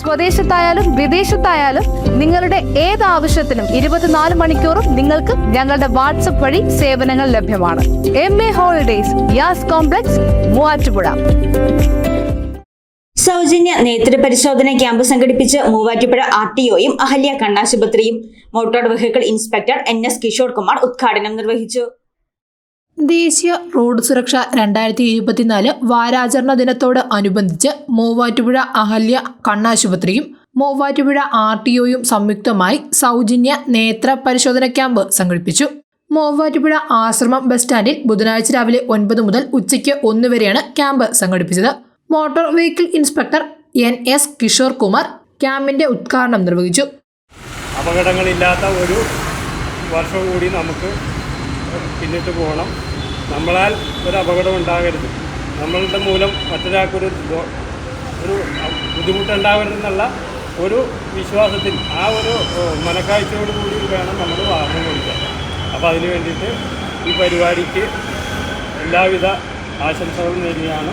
സ്വദേശത്തായാലും വിദേശത്തായാലും നിങ്ങളുടെ ഏത് ആവശ്യത്തിനും ഇരുപത്തിനാല് മണിക്കൂറും നിങ്ങൾക്ക് ഞങ്ങളുടെ വാട്സപ്പ് വഴി സേവനങ്ങൾ ലഭ്യമാണ്. M A holidays Yas complex Muvattupuzha. സൗജന്യ നേത്ര പരിശോധന ക്യാമ്പ് സംഘടിപ്പിച്ച് മൂവാറ്റുപുഴ ആർ ടി ഒയും Ahalya കണ്ണാശുപത്രിയും. Motor vehicle inspector N S Kishore Kumar ഉദ്ഘാടനം നിർവഹിച്ചു. ദേശീയ റോഡ് സുരക്ഷ രണ്ടായിരത്തി ഇരുപത്തിനാല് വാരാചരണ ദിനത്തോട് അനുബന്ധിച്ച് മൂവാറ്റുപുഴ അഹല്യ കണ്ണാശുപത്രിയും മൂവാറ്റുപുഴ ആർ ടി ഒയും സംയുക്തമായി സൗജന്യ നേത്ര പരിശോധന ക്യാമ്പ് സംഘടിപ്പിച്ചു. മൂവാറ്റുപുഴ ആശ്രമം ബസ് സ്റ്റാൻഡിൽ ബുധനാഴ്ച രാവിലെ ഒൻപത് മുതൽ ഉച്ചയ്ക്ക് ഒന്ന് വരെയാണ് ക്യാമ്പ് സംഘടിപ്പിച്ചത്. Motor vehicle inspector N S Kishore Kumar ക്യാമ്പിന്റെ ഉദ്ഘാടനം നിർവഹിച്ചു. അപകടങ്ങളില്ലാത്ത ഒരു വർഷം കൂടി നമുക്ക് പിന്നിട്ട് പോകണം. നമ്മളാൽ ഒരു അപകടം ഉണ്ടാകരുത്. നമ്മളുടെ മൂലം മറ്റൊരാൾക്കൊരു ഒരു ബുദ്ധിമുട്ടുണ്ടാകരുതെന്നുള്ള ഒരു വിശ്വാസത്തിൽ ആ ഒരു മനക്കാഴ്ചയോട് കൂടി വേണം നമ്മൾ വാഹനം കൊടുക്കാൻ അപ്പോൾ അതിന് വേണ്ടിയിട്ട് ഈ പരിപാടിക്ക് എല്ലാവിധ ആശംസകളും നേടിയാണ്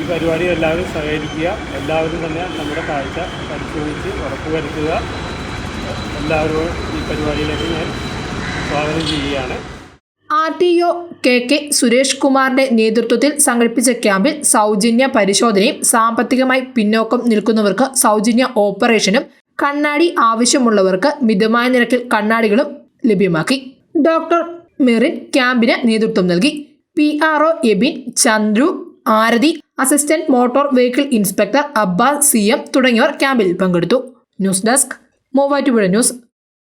ഈ പരിപാടി എല്ലാവരും സഹകരിക്കുക. എല്ലാവരും തന്നെ നമ്മുടെ കാഴ്ച പരിശോധിച്ച് ഉറപ്പുവരുത്തുക എല്ലാവരും ഈ പരിപാടിയിലേക്ക് ഞാൻ സ്വാഗതം ചെയ്യുകയാണ്. R T O K K Suresh കുമാറിന്റെ നേതൃത്വത്തിൽ സംഘടിപ്പിച്ച ക്യാമ്പിൽ സൗജന്യ പരിശോധനയും സാമ്പത്തികമായി പിന്നോക്കം നിൽക്കുന്നവർക്ക് സൗജന്യ ഓപ്പറേഷനും കണ്ണാടി ആവശ്യമുള്ളവർക്ക് മിതമായ നിരക്കിൽ കണ്ണാടികളും ലഭ്യമാക്കി. ഡോക്ടർ മെറിൻ ക്യാമ്പിന് നേതൃത്വം നൽകി. P R O Abin Chandru Aarathi assistant motor vehicle inspector Abbas C M തുടങ്ങിയവർ ക്യാമ്പിൽ പങ്കെടുത്തു. News desk Muvattupuzha news.